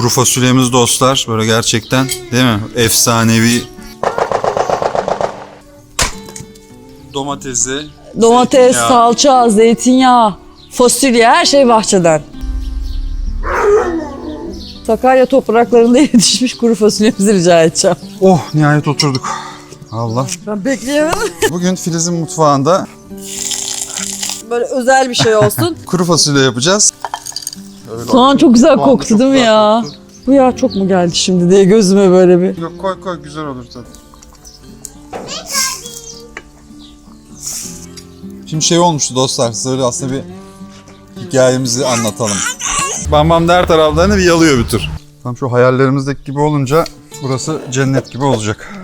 kuru fasulyemiz dostlar. Böyle gerçekten değil mi? Efsanevi. Domatesi. Domates, zeytinyağı. salça, zeytinyağı, fasulye her şey bahçeden. Sakarya topraklarında yetişmiş kuru fasulyemizi rica edeceğim. Oh nihayet oturduk. Allah. Ben bekleyemedim. Bugün Filiz'in mutfağında Böyle özel bir şey olsun. kuru fasulye yapacağız. Soğan çok güzel Soğan da koktu çok değil mi güzel ya? koktu. Bu yağ çok mu geldi şimdi diye gözüme böyle bir. Yok koy koy güzel olur tadı. Şimdi şey olmuştu dostlar size öyle aslında bir hikayemizi anlatalım. Bam bam der taraflarını bir yalıyor bir tür. Tam şu hayallerimizdeki gibi olunca burası cennet gibi olacak.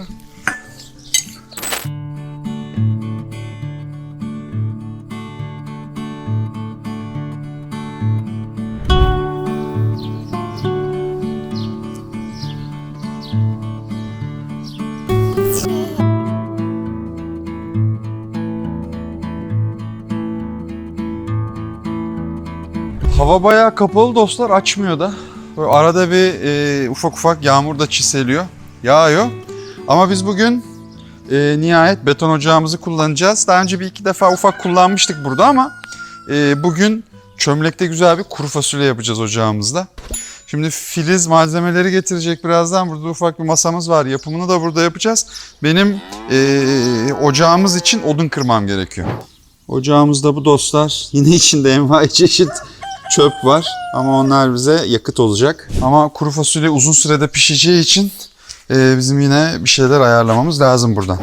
Hava bayağı kapalı dostlar açmıyor da. Böyle arada bir e, ufak ufak yağmur da çiseliyor. Yağıyor. Ama biz bugün e, nihayet beton ocağımızı kullanacağız. Daha önce bir iki defa ufak kullanmıştık burada ama e, bugün çömlekte güzel bir kuru fasulye yapacağız ocağımızda. Şimdi Filiz malzemeleri getirecek birazdan. Burada ufak bir masamız var. Yapımını da burada yapacağız. Benim e, ocağımız için odun kırmam gerekiyor. Ocağımızda bu dostlar. Yine içinde envai çeşit çöp var ama onlar bize yakıt olacak. Ama kuru fasulye uzun sürede pişeceği için e, bizim yine bir şeyler ayarlamamız lazım buradan.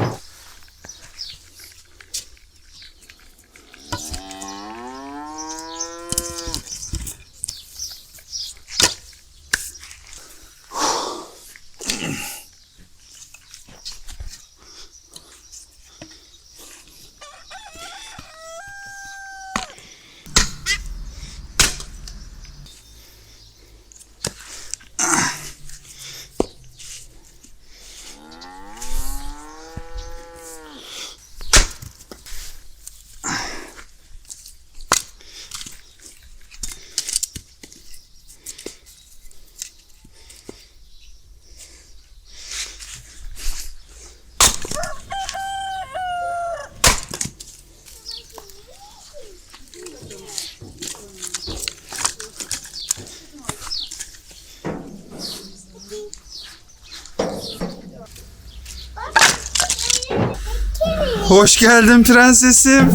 Hoş geldin prensesim.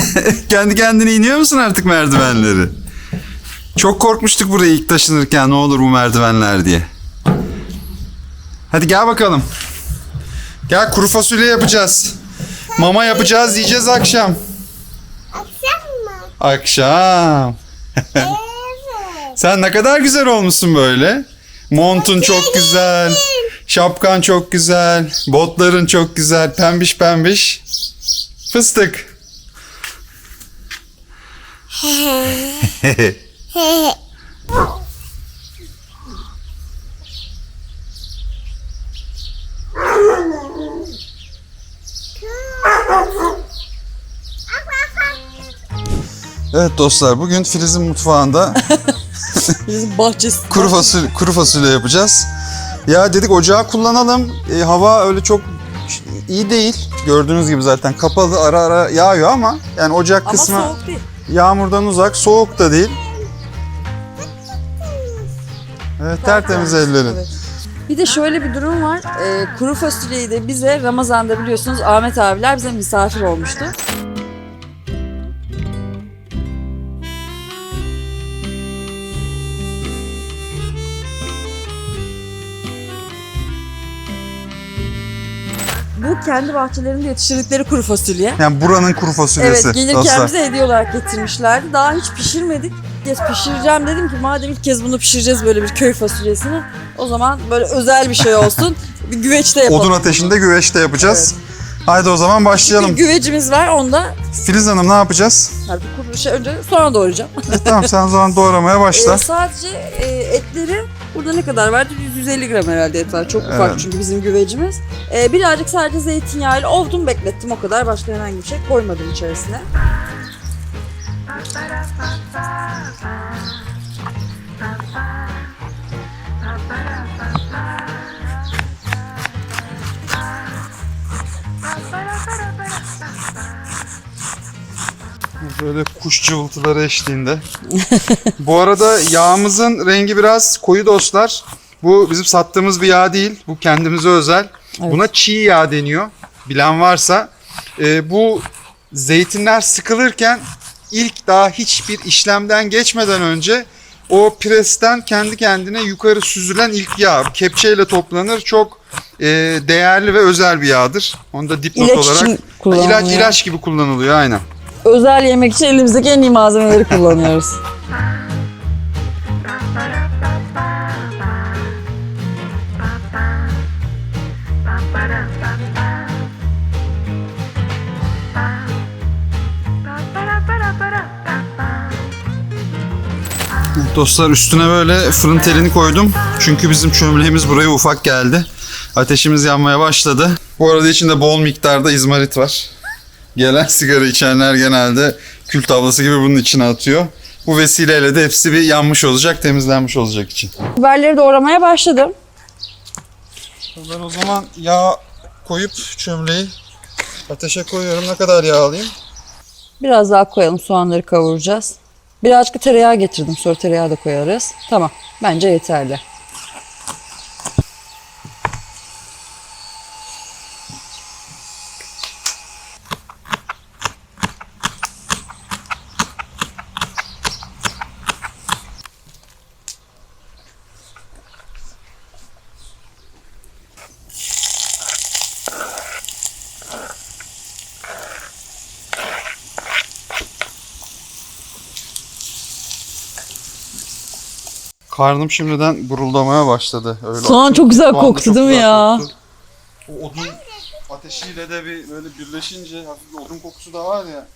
Kendi kendine iniyor musun artık merdivenleri? Çok korkmuştuk buraya ilk taşınırken ne olur bu merdivenler diye. Hadi gel bakalım. Gel kuru fasulye yapacağız. Mama yapacağız yiyeceğiz akşam. Akşam mı? Akşam. Evet. Sen ne kadar güzel olmuşsun böyle. Montun çok güzel. Şapkan çok güzel. Botların çok güzel. Pembiş pembiş. Fıstık. Evet dostlar bugün Filiz'in mutfağında Bizim bahçesi. kuru fasulye, kuru fasulye yapacağız. Ya dedik ocağı kullanalım. E, hava öyle çok iyi değil. Gördüğünüz gibi zaten kapalı ara ara yağıyor ama yani ocak Ama kısmı soğuk değil. yağmurdan uzak, soğuk da değil. Evet tertemiz ellerin. Evet. Bir de şöyle bir durum var. Ee, kuru fasulyeyi de bize Ramazan'da biliyorsunuz Ahmet abiler bize misafir olmuştu. Kendi bahçelerinde yetiştirdikleri kuru fasulye. Yani buranın kuru fasulyesi Evet gelirken dostlar. bize hediye olarak getirmişlerdi. Daha hiç pişirmedik. Geç pişireceğim dedim ki madem ilk kez bunu pişireceğiz böyle bir köy fasulyesini. O zaman böyle özel bir şey olsun. bir güveçte yapalım. Odun ateşinde güveçte yapacağız. Haydi o zaman başlayalım. Bir güvecimiz var onda. Filiz Hanım ne yapacağız? Hadi kuru şey önce sonra doğrayacağım. tamam sen o zaman doğramaya başla. Ee, sadece e, etleri burada ne kadar vardı? 250 gram herhalde et var. Çok ufak Evet. çünkü bizim güvecimiz. Ee, birazcık sadece zeytinyağıyla ovdum beklettim o kadar. Başka herhangi bir şey koymadım içerisine. Böyle kuş cıvıltıları eşliğinde. Bu arada yağımızın rengi biraz koyu dostlar. Bu bizim sattığımız bir yağ değil. Bu kendimize özel. Evet. Buna çiğ yağ deniyor. Bilen varsa. Ee, bu zeytinler sıkılırken ilk daha hiçbir işlemden geçmeden önce o presten kendi kendine yukarı süzülen ilk yağ. Kepçeyle toplanır. Çok e, değerli ve özel bir yağdır. Onu da dipnot İlaç olarak için kullanılıyor. ilaç, ilaç gibi kullanılıyor aynen. Özel yemek için elimizdeki en iyi malzemeleri kullanıyoruz. Dostlar üstüne böyle fırın telini koydum. Çünkü bizim çömleğimiz buraya ufak geldi. Ateşimiz yanmaya başladı. Bu arada içinde bol miktarda izmarit var. Gelen sigara içenler genelde kül tablası gibi bunun içine atıyor. Bu vesileyle de hepsi bir yanmış olacak, temizlenmiş olacak için. Biberleri doğramaya başladım. Ben o zaman yağ koyup çömleği ateşe koyuyorum. Ne kadar yağ alayım? Biraz daha koyalım soğanları kavuracağız. Birazcık tereyağı getirdim sonra tereyağı da koyarız. Tamam bence yeterli. Karnım şimdiden guruldamaya başladı. Öyle Soğan çok güzel Soğan da koktu çok değil mi güzel ya? koktu. O odun ateşiyle de bir böyle birleşince hafif bir odun kokusu da var ya.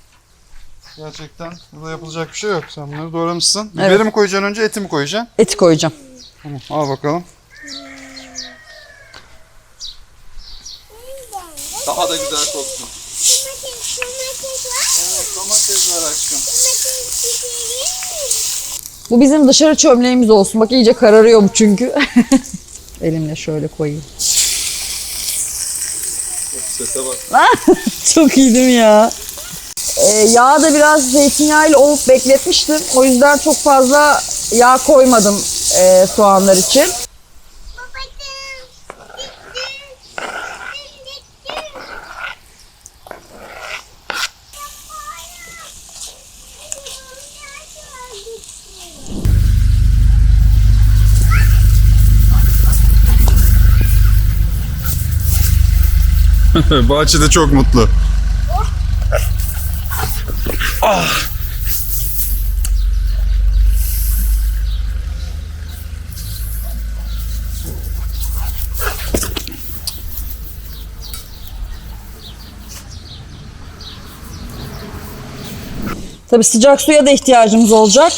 Gerçekten burada yapılacak bir şey yok. Sen bunları doğramışsın. Evet. Biberi mi koyacaksın önce, eti mi koyacaksın? Eti koyacağım. Tamam, al bakalım. Daha da güzel koktu. Domates, domates var. Evet, domates var aşkım. Domates pişireyim mi? Bu bizim dışarı çömleğimiz olsun. Bak iyice kararıyor bu çünkü. Elimle şöyle koyayım. Sese bak. Çok iyi değil mi ya? Ee, yağı da biraz zeytinyağıyla olup bekletmiştim. O yüzden çok fazla yağ koymadım e, soğanlar için. Bahçede çok mutlu. Ah. Tabii sıcak suya da ihtiyacımız olacak.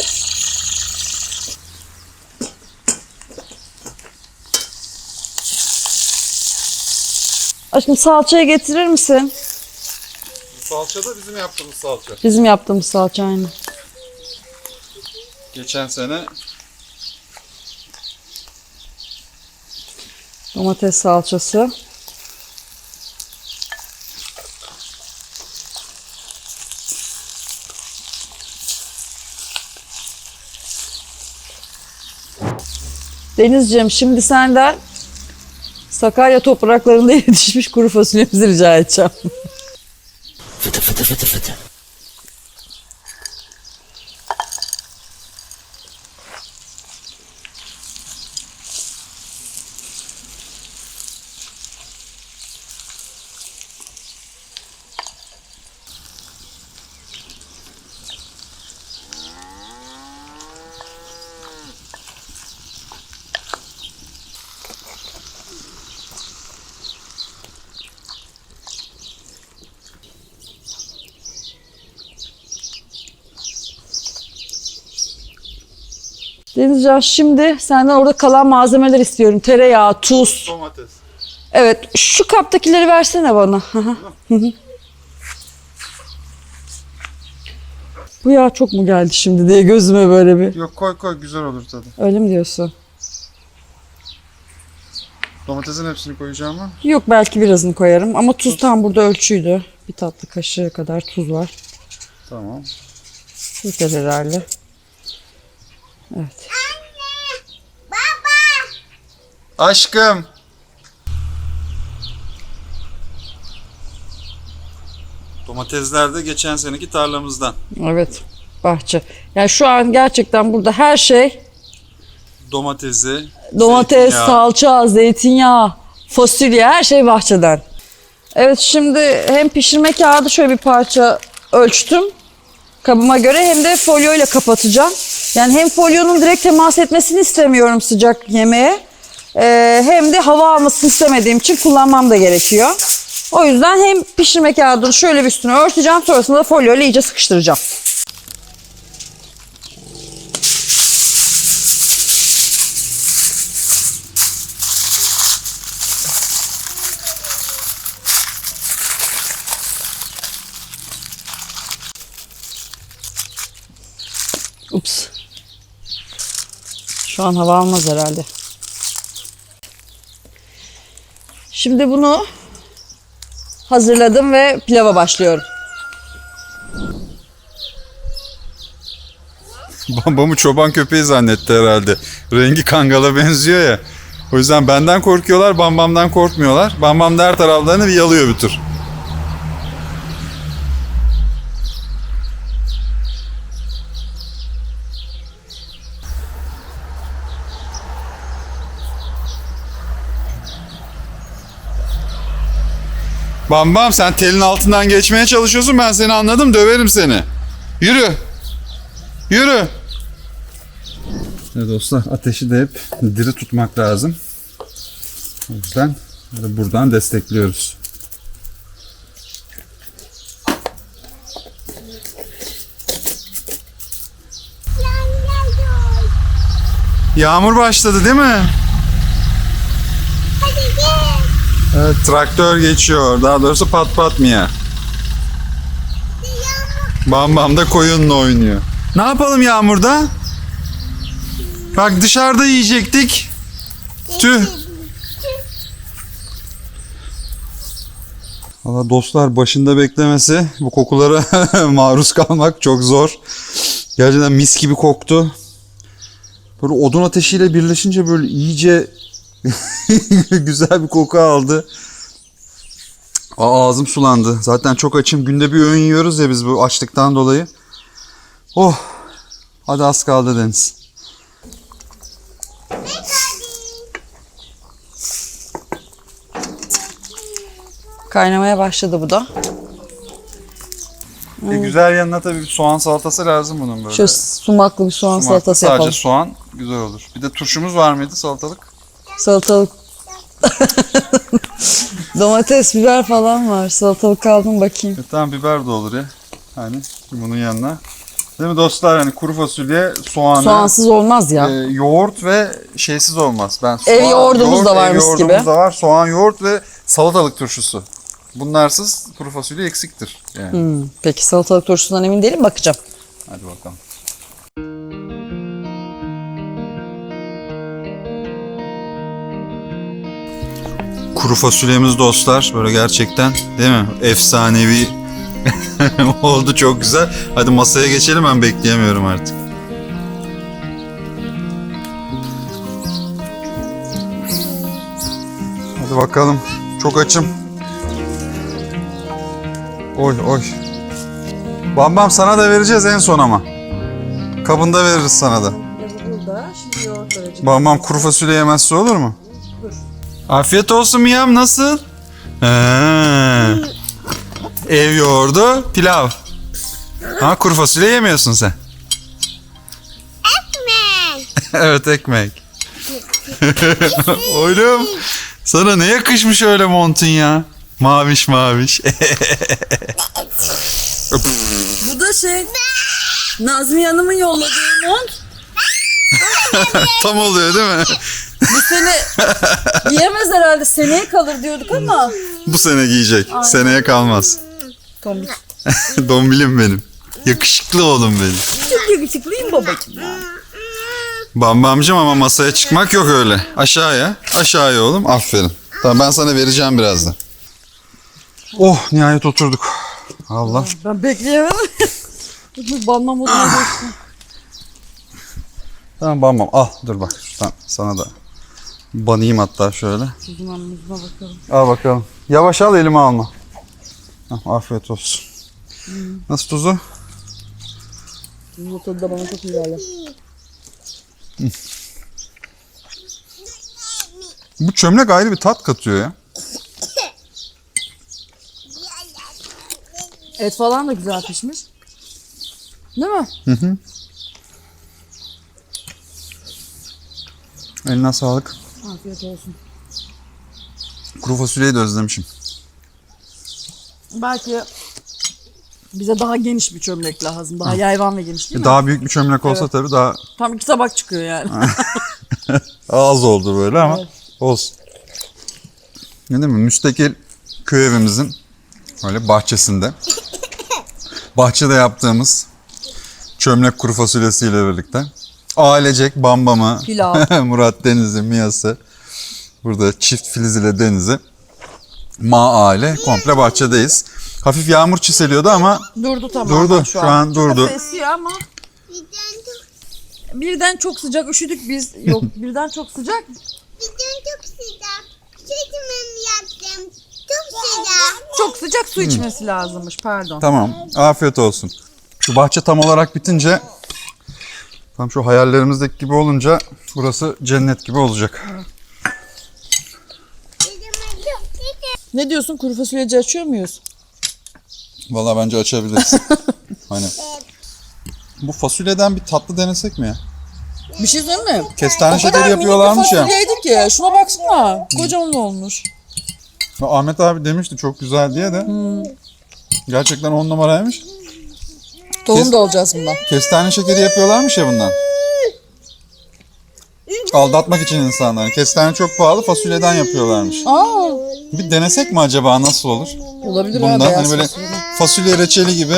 Aşkım salçayı getirir misin? Salça da bizim yaptığımız salça. Bizim yaptığımız salça aynı. Geçen sene Domates salçası. Denizciğim şimdi senden Sakarya topraklarında yetişmiş kuru fasulyemizi rica edeceğim. Denizcan şimdi senden orada kalan malzemeler istiyorum. Tereyağı, tuz. domates. Evet şu kaptakileri versene bana. Bu yağ çok mu geldi şimdi diye gözüme böyle bir. Yok koy koy güzel olur tadı. Öyle mi diyorsun? Domatesin hepsini koyacağım mı? Yok belki birazını koyarım ama tuz tam burada ölçüydü. Bir tatlı kaşığı kadar tuz var. Tamam. Yeter herhalde. Evet. Baba. Aşkım. Domatesler de geçen seneki tarlamızdan. Evet. Bahçe. Yani şu an gerçekten burada her şey Domatesi, domates, zeytinyağı. salça, zeytinyağı, fasulye her şey bahçeden. Evet şimdi hem pişirme kağıdı şöyle bir parça ölçtüm kabıma göre hem de folyo ile kapatacağım. Yani hem folyonun direkt temas etmesini istemiyorum sıcak yemeğe. Ee, hem de hava almasını istemediğim için kullanmam da gerekiyor. O yüzden hem pişirme kağıdını şöyle bir üstüne örteceğim sonrasında da folyo ile iyice sıkıştıracağım. Şu an hava almaz herhalde. Şimdi bunu hazırladım ve pilava başlıyorum. Babamı çoban köpeği zannetti herhalde. Rengi kangala benziyor ya. O yüzden benden korkuyorlar, Bambam'dan korkmuyorlar. Bambam da her taraflarını bir yalıyor bir tür. Bambam sen telin altından geçmeye çalışıyorsun. Ben seni anladım. Döverim seni. Yürü. Yürü. Evet dostlar ateşi de hep diri tutmak lazım. O yüzden buradan destekliyoruz. Yağmur başladı değil mi? Hadi gel. Evet traktör geçiyor. Daha doğrusu pat pat mı ya? Bam bam da koyunla oynuyor. Ne yapalım yağmurda? Bak dışarıda yiyecektik. Tüh. Valla dostlar başında beklemesi bu kokulara maruz kalmak çok zor. Gerçekten mis gibi koktu. Böyle odun ateşiyle birleşince böyle iyice güzel bir koku aldı. Aa, ağzım sulandı. Zaten çok açım. Günde bir öğün yiyoruz ya biz bu açlıktan dolayı. Oh. Hadi az kaldı Deniz. Kaynamaya başladı bu da. E, güzel yanına tabii bir soğan salatası lazım bunun böyle. Şöyle sumaklı bir soğan Sumaklı, salatası Sadece yapalım. soğan güzel olur. Bir de turşumuz var mıydı salatalık? Salatalık. Domates, biber falan var. Salatalık aldım bakayım. E, tamam biber de olur ya. Hani bunun yanına. Değil mi dostlar? Hani kuru fasulye, soğanı, Soğansız olmaz ya. e, yoğurt ve şeysiz olmaz. Ben soğan, Ev yoğurdumuz da ev varmış yoğurdumuz gibi. da var. Soğan, yoğurt ve salatalık turşusu. Bunlarsız kuru fasulye eksiktir. Yani. Hmm, Peki salatalık turşusundan emin değilim bakacağım. Hadi bakalım. Kuru fasulyemiz dostlar böyle gerçekten değil mi? Efsanevi oldu çok güzel. Hadi masaya geçelim ben bekleyemiyorum artık. Hadi bakalım. Çok açım. Oy oy. Bam bam sana da vereceğiz en son ama. Kabında veririz sana da. Bam bam kuru fasulye yemezse olur mu? Afiyet olsun Miyam nasıl? Ha. Ev yoğurdu, pilav. Ha kuru fasulye yemiyorsun sen. Ekmek. evet ekmek. Oğlum sana ne yakışmış öyle montun ya? Maviş maviş. Bu da şey Nazmiye Hanım'ın yolladığı mont. Tam oluyor değil mi? Bu sene giyemez herhalde seneye kalır diyorduk ama. Bu sene giyecek. Seneye kalmaz. Tombik. Dombilim benim. Yakışıklı oğlum benim. Çok yakışıklıyım babacığım ya. Bambamcım ama masaya çıkmak yok öyle. Aşağıya. Aşağıya oğlum. Aferin. Tamam ben sana vereceğim birazdan. Oh nihayet oturduk. Allah. Ben bekleyemedim. Banma moduna geçti. Tamam bam. Al dur bak şuradan sana da banayım hatta şöyle. Tuzuna muzuna bakalım. Al bakalım. Yavaş al elime alma. Hah, afiyet olsun. Nasıl tuzu? Bu tadı da bana çok geldi. Bu çömlek ayrı bir tat katıyor ya. Et falan da güzel pişmiş. Değil mi? Eline sağlık. Afiyet olsun. Kuru fasulyeyi de özlemişim. Belki bize daha geniş bir çömlek lazım. Daha yayvan ve geniş değil mi? Daha büyük bir çömlek olsa Evet. tabii daha Tam iki tabak çıkıyor yani. az oldu böyle ama Evet. olsun. Ne değil mi? Müstakil köy evimizin öyle bahçesinde. Bahçede yaptığımız çömlek kuru fasulyesiyle birlikte. Ailecek Bambam'ı. Murat Deniz'i, Miyas'ı, burada çift Filiz ile Deniz'i, Ma aile komple bahçedeyiz. Hafif yağmur çiseliyordu ama Durdu tamam. Durdu, şu an durdu. Çok esiyor ama Birden çok, birden çok sıcak üşüdük biz. Yok birden çok sıcak. birden çok sıcak. Çekimimi yaptım. Çok sıcak. Çok sıcak su içmesi lazımmış pardon. Tamam. Afiyet olsun. Şu bahçe tam olarak bitince tam şu hayallerimizdeki gibi olunca burası cennet gibi olacak. Ne diyorsun kuru fasulyeci açıyor muyuz? Vallahi bence açabiliriz. hani bu fasulyeden bir tatlı denesek mi ya? Bir şey söyleyeyim mi? Kestane şekeri yapıyorlarmış ya. fasulyeydi ki. Şuna baksana. Kocaman olmuş. Ahmet abi demişti çok güzel diye de. Gerçekten on numaraymış. Tohum Kes- da alacağız bundan. Kestane şekeri yapıyorlarmış ya bundan. Aldatmak için insanlar. Kestane çok pahalı fasulyeden yapıyorlarmış. Aa, Bir denesek mi acaba nasıl olur? olabilir ha Bundan beyaz hani böyle fasulye. fasulye reçeli gibi,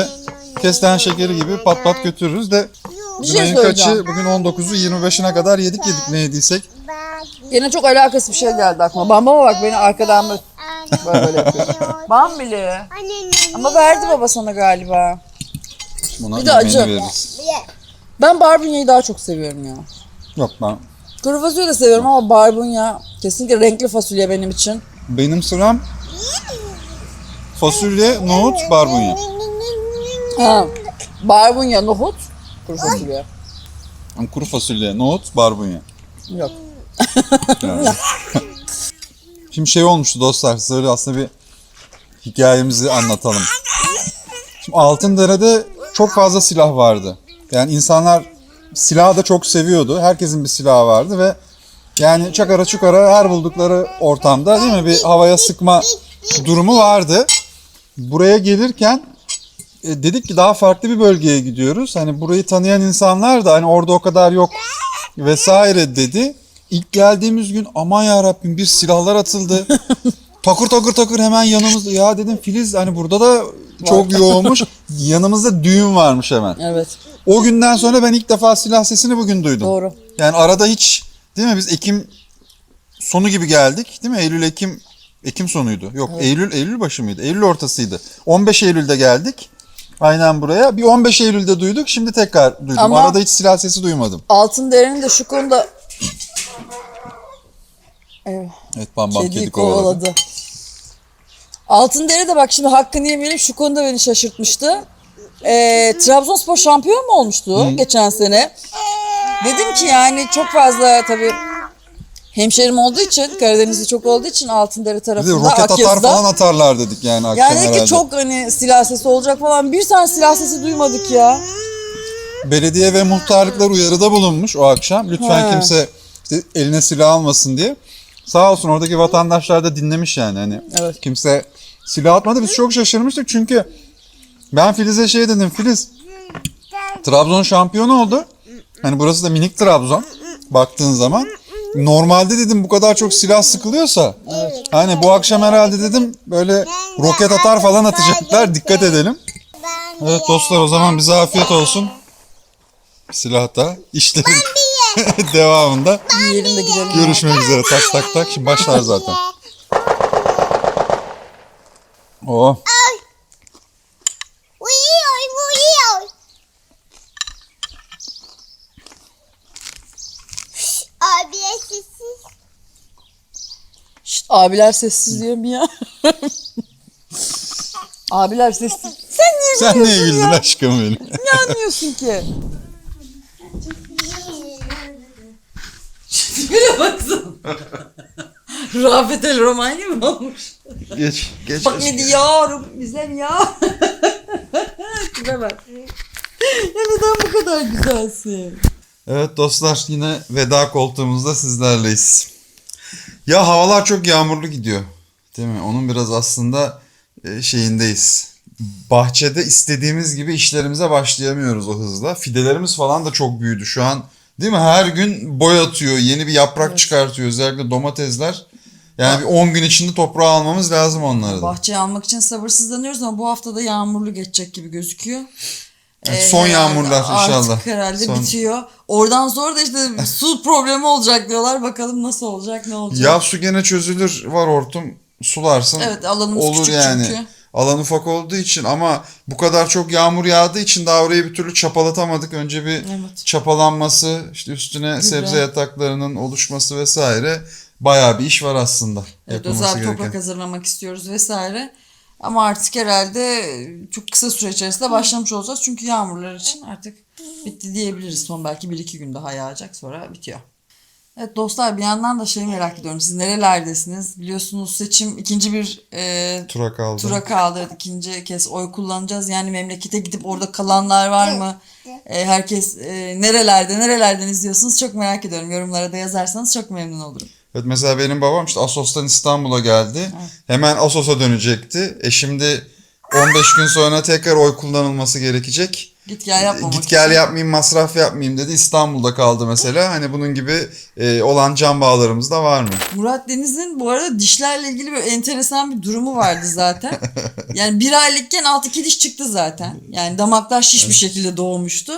kestane şekeri gibi pat pat götürürüz de Bir şey ayın söyleyeceğim. kaçı? Bugün 19'u 25'ine kadar yedik yedik ne yediysek. Yine çok alakası bir şey geldi aklıma. Bambama bak beni arkadan böyle böyle, böyle yapıyor. Bambili. Ama verdi baba sana galiba. Buna Bir de yemeğini acı. veririz. Ben barbunyayı daha çok seviyorum ya. Yok ben. Kuru fasulye de seviyorum ama barbunya kesinlikle renkli fasulye benim için. Benim sıram fasulye, nohut, barbunya. Ha. Barbunya, nohut, kuru fasulye. Kuru fasulye, nohut, barbunya. Yok. Yani. Şimdi şey olmuştu dostlar. Size öyle aslında bir hikayemizi anlatalım. Şimdi Altındere'de çok fazla silah vardı. Yani insanlar silahı da çok seviyordu. Herkesin bir silahı vardı ve yani çakara çukara her buldukları ortamda değil mi bir havaya sıkma durumu vardı. Buraya gelirken e, dedik ki daha farklı bir bölgeye gidiyoruz. Hani burayı tanıyan insanlar da hani orada o kadar yok vesaire dedi. İlk geldiğimiz gün aman ya Rabbim bir silahlar atıldı. takır takır takır hemen yanımızda. Ya dedim Filiz hani burada da çok yoğunmuş. Yanımızda düğün varmış hemen. Evet, O günden sonra ben ilk defa silah sesini bugün duydum. doğru. Yani arada hiç değil mi biz Ekim sonu gibi geldik değil mi? Eylül Ekim Ekim sonuydu. Yok Eylül Eylül başı mıydı? Eylül ortasıydı. 15 Eylül'de geldik. Aynen buraya. Bir 15 Eylül'de duyduk. Şimdi tekrar duydum. Ama- Arada hiç silah sesi duymadım. Altın derenin de şu konuda... Evet. Evet bam bam kedi kovaladı. kovaladı. Altındere de bak şimdi hakkını yemeyelim şu konuda beni şaşırtmıştı. Ee, Trabzonspor şampiyon mu olmuştu geçen sene? Dedim ki yani çok fazla tabii hemşerim olduğu için Karadeniz'de çok olduğu için Altındere tarafında roket atar Akyazı'da. falan atarlar dedik yani akşam Yani herhalde. ki çok hani silah sesi olacak falan. Bir tane silah sesi duymadık ya. Belediye ve muhtarlıklar uyarıda bulunmuş o akşam. Lütfen He. kimse işte eline silah almasın diye. Sağ olsun oradaki vatandaşlar da dinlemiş yani. Hani Evet. kimse silah atmadı. Biz çok şaşırmıştık çünkü ben Filiz'e şey dedim. Filiz Trabzon şampiyon oldu. Hani burası da minik Trabzon baktığın zaman. Normalde dedim bu kadar çok silah sıkılıyorsa hani bu akşam herhalde dedim böyle roket atar falan atacaklar dikkat edelim. Evet dostlar o zaman bize afiyet olsun. Silahta işlerin Devamında görüşmek üzere. Tak tak tak. Şimdi başlar zaten. Oh. Uyuyor, uyuyor. Abi sessiz. Abiler sessiz diyorum ya. abiler sessiz. Sen niye Sen niye güldün aşkım benim? Ne anlıyorsun ki? Baksana. Rafet El Romani mi olmuş? Geç, geç. Bak ne diyorum güzel ya. Tipe bak. Ya neden bu kadar güzelsin? Evet dostlar yine veda koltuğumuzda sizlerleyiz. Ya havalar çok yağmurlu gidiyor. Değil mi? Onun biraz aslında e, şeyindeyiz. Bahçede istediğimiz gibi işlerimize başlayamıyoruz o hızla. Fidelerimiz falan da çok büyüdü şu an. Değil mi? Her gün boy atıyor, yeni bir yaprak Evet. çıkartıyor. Özellikle domatesler. Yani bir 10 gün içinde toprağa almamız lazım onları da. Bahçeyi almak için sabırsızlanıyoruz ama bu hafta da yağmurlu geçecek gibi gözüküyor. Ee, son yağmurlar Artık inşallah. herhalde Son- bitiyor. Oradan sonra da işte su problemi olacak diyorlar. Bakalım nasıl olacak, ne olacak. Ya su gene çözülür. Var hortum sularsın. evet alanımız olur küçük yani. çünkü. Alan ufak olduğu için ama bu kadar çok yağmur yağdığı için daha orayı bir türlü çapalatamadık. Önce bir Evet. çapalanması, işte üstüne sebze yataklarının oluşması vesaire bayağı bir iş var aslında. Evet, özel gereken. toprak hazırlamak istiyoruz vesaire. Ama artık herhalde çok kısa süre içerisinde başlamış olacağız. Çünkü yağmurlar için artık bitti diyebiliriz. Son belki bir iki gün daha yağacak sonra bitiyor. Evet dostlar bir yandan da şeyi merak ediyorum. Siz nerelerdesiniz? Biliyorsunuz seçim ikinci bir e, Tura kaldı. tura kaldı. Evet, İkinci kez oy kullanacağız. Yani memlekete gidip orada kalanlar var mı? E, herkes e, nerelerde, nerelerden izliyorsunuz? Çok merak ediyorum. Yorumlara da yazarsanız çok memnun olurum. Evet mesela benim babam işte Asos'tan İstanbul'a geldi. Hemen Asos'a dönecekti. E şimdi 15 gün sonra tekrar oy kullanılması gerekecek. Git gel yapmamak Git gel için. yapmayayım masraf yapmayayım dedi. İstanbul'da kaldı mesela. Hani bunun gibi e, olan can bağlarımız da var mı? Murat Deniz'in bu arada dişlerle ilgili böyle enteresan bir durumu vardı zaten. yani bir aylıkken alt iki diş çıktı zaten. Yani damaklar şiş bir şekilde doğmuştu.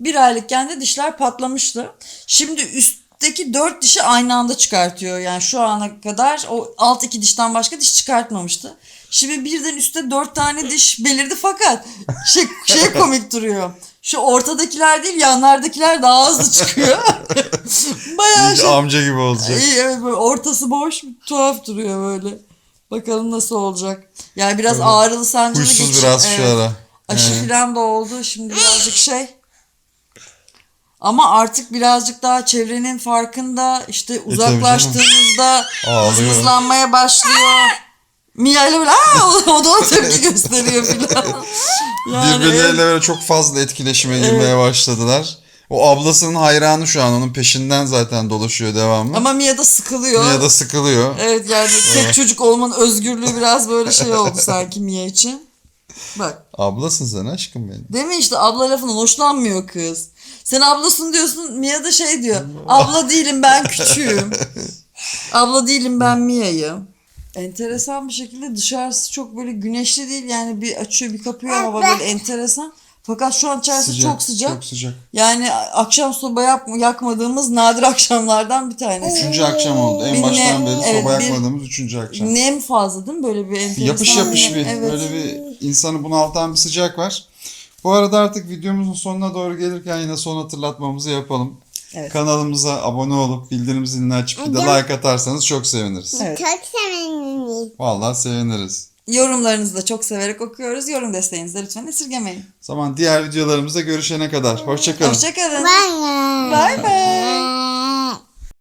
Bir aylıkken de dişler patlamıştı. Şimdi üstteki dört dişi aynı anda çıkartıyor. Yani şu ana kadar o alt iki dişten başka diş çıkartmamıştı. Şimdi birden üstte dört tane diş belirdi fakat şey, şey komik duruyor. Şu ortadakiler değil yanlardakiler daha hızlı çıkıyor. Bayağı şey amca gibi olacak. İyi evet böyle ortası boş tuhaf duruyor böyle. Bakalım nasıl olacak. Yani biraz ağrılı sancılı Huysuz geçiyor. biraz Evet. şu ara. Aşı Evet. falan da oldu. Şimdi birazcık şey. Ama artık birazcık daha çevrenin farkında. işte E, uzaklaştığınızda Ağlıyor. hızlanmaya başlıyor. Mia ile böyle Aa! o, o da o tepki gösteriyor filan. Yani Birbirleriyle evet. böyle çok fazla etkileşime girmeye başladılar. O ablasının hayranı şu an. Onun peşinden zaten dolaşıyor devamlı. Ama Mia da sıkılıyor. Mia da sıkılıyor. Evet yani tek çocuk olmanın özgürlüğü biraz böyle şey oldu sanki Mia için. Bak Ablasın sen aşkım benim. değil mi işte abla lafından hoşlanmıyor kız. Sen ablasın diyorsun Mia da şey diyor. Abla değilim ben küçüğüm. abla değilim ben Mia'yım. Enteresan bir şekilde dışarısı çok böyle güneşli değil yani bir açıyor bir kapıyor hava böyle enteresan. Fakat şu an içerisi çok sıcak. Çok sıcak. Yani akşam soba yap, yakmadığımız nadir akşamlardan bir tanesi. Üçüncü akşam oldu. En Bir baştan ne- beri evet, soba bir- yakmadığımız üçüncü akşam. Nem fazla değil mi? Böyle bir enteresan. Yapış yapış bir Evet. böyle bir insanı bunaltan bir sıcak var. Bu arada artık videomuzun sonuna doğru gelirken yine son hatırlatmamızı yapalım. Evet. Kanalımıza abone olup bildirim zilini açıp bir de like atarsanız çok seviniriz. Evet. Çok sevindim. Vallahi seviniriz. Yorumlarınızı da çok severek okuyoruz. Yorum desteğinizi de lütfen esirgemeyin. O zaman diğer videolarımızda görüşene kadar. Hoşçakalın. Hoşçakalın. Bye. Bye bye.